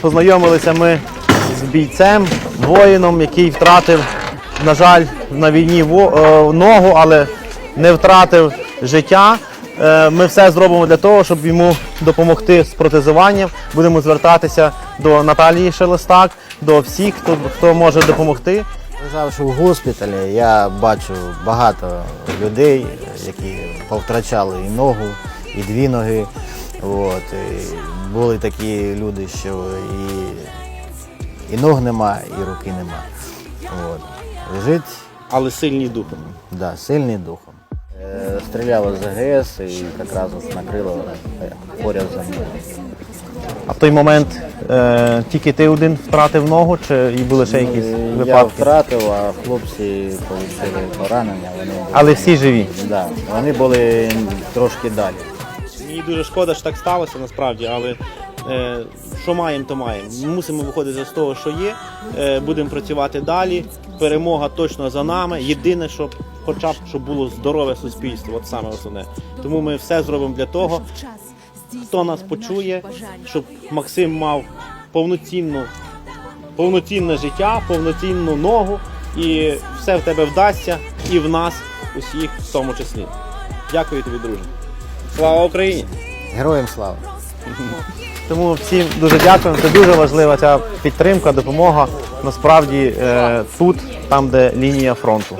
познайомилися ми з бійцем, воїном, який втратив, на жаль, на війні е, ногу, але не втратив життя. Е, Ми все зробимо для того, щоб йому допомогти з протезуванням. Будемо звертатися до Наталії Шелестак, до всіх, хто, хто може допомогти. Лежавши в госпіталі, я бачу багато людей, які повтрачали і ногу, і дві ноги. От. І були такі люди, що і, і ног нема, і руки нема. От. Лежить Але сильні духом. да, сильний духом. Е, Стріляли з АГС і якраз от накрило е, поряд за мною. А в той момент е, тільки ти один втратив ногу, чи і були ще якісь Е, Я випадки? втратив, а хлопці отримали поранення. Вони, Але всі живі. да, вони були трошки далі. Мені дуже шкода, що так сталося насправді, але е, що маємо, то маємо. Мусимо виходити з того, що є. Е, будемо працювати далі. Перемога точно за нами. Єдине, щоб хоча б щоб було здорове суспільство, от саме основне. Тому ми все зробимо для того, хто нас почує, щоб Максим мав повноцінну, повноцінне життя, повноцінну ногу, і все в тебе вдасться, і в нас усіх в тому числі. Дякую тобі, друже. Слава Україні! Героям слава! Тому всім дуже дякуємо. Це дуже важлива ця підтримка, допомога. Насправді е, тут, там, де лінія фронту.